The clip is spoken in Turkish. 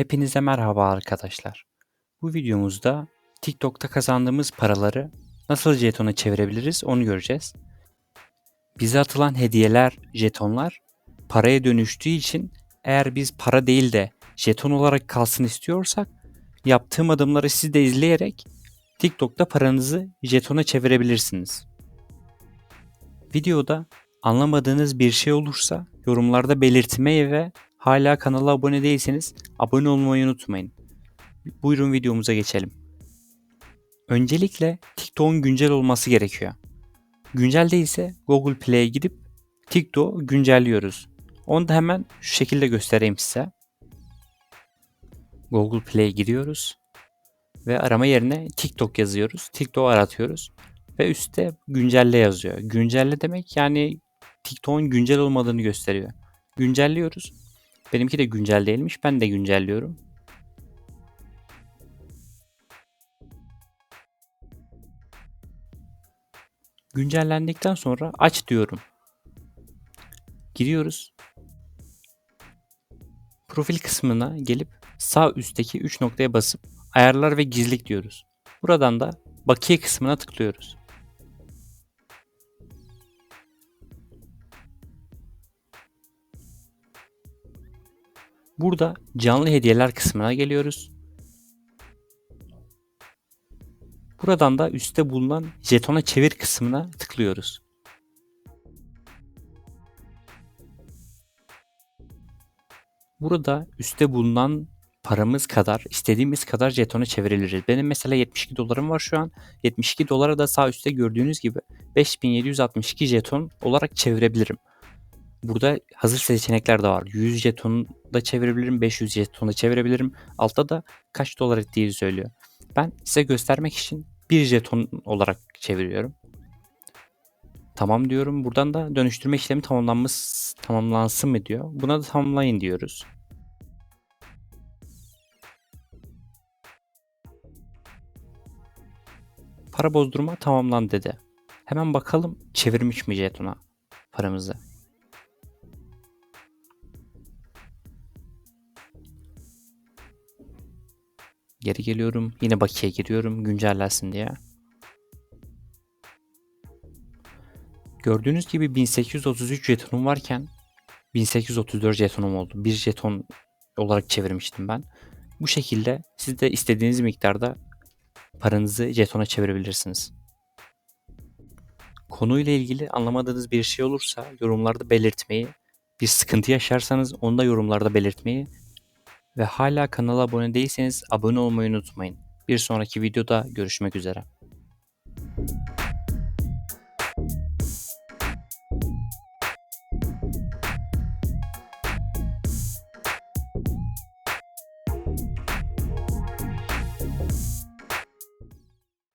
Hepinize merhaba arkadaşlar. Bu videomuzda TikTok'ta kazandığımız paraları nasıl jetona çevirebiliriz onu göreceğiz. Bize atılan hediyeler, jetonlar paraya dönüştüğü için eğer biz para değil de jeton olarak kalsın istiyorsak yaptığım adımları siz de izleyerek TikTok'ta paranızı jetona çevirebilirsiniz. Videoda anlamadığınız bir şey olursa yorumlarda belirtmeyi ve hala kanala abone değilseniz abone olmayı unutmayın. Buyurun videomuza geçelim. Öncelikle TikTok'un güncel olması gerekiyor. Güncel değilse Google Play'e gidip TikTok'u güncelliyoruz. Onu da hemen şu şekilde göstereyim size. Google Play'e giriyoruz ve arama yerine TikTok yazıyoruz. TikTok aratıyoruz ve üstte güncelle yazıyor. Güncelle demek yani TikTok'un güncel olmadığını gösteriyor. Güncelliyoruz. Benimki de güncel değilmiş. Ben de güncelliyorum. Güncellendikten sonra aç diyorum. Giriyoruz. Profil kısmına gelip sağ üstteki 3 noktaya basıp ayarlar ve gizlilik diyoruz. Buradan da bakiye kısmına tıklıyoruz. Burada canlı hediyeler kısmına geliyoruz. Buradan da üstte bulunan jetona çevir kısmına tıklıyoruz. Burada üstte bulunan paramız kadar istediğimiz kadar jetona çevirebiliriz. Benim mesela 72 dolarım var şu an. 72 dolara da sağ üstte gördüğünüz gibi 5762 jeton olarak çevirebilirim. Burada hazır seçenekler de var. 100 jeton da çevirebilirim, 500 jeton da çevirebilirim. Altta da kaç dolar ettiğini söylüyor. Ben size göstermek için 1 jeton olarak çeviriyorum. Tamam diyorum. Buradan da dönüştürme işlemi tamamlanmış, tamamlansın mı diyor. Buna da tamamlayın diyoruz. Para bozdurma tamamlan dedi. Hemen bakalım çevirmiş mi jetona paramızı. Geri geliyorum. Yine bakiye giriyorum güncellensin diye. Gördüğünüz gibi 1833 jetonum varken 1834 jetonum oldu. Bir jeton olarak çevirmiştim ben. Bu şekilde siz de istediğiniz miktarda paranızı jetona çevirebilirsiniz. Konuyla ilgili anlamadığınız bir şey olursa yorumlarda belirtmeyi, bir sıkıntı yaşarsanız onu da yorumlarda belirtmeyi ve hala kanala abone değilseniz abone olmayı unutmayın. Bir sonraki videoda görüşmek üzere.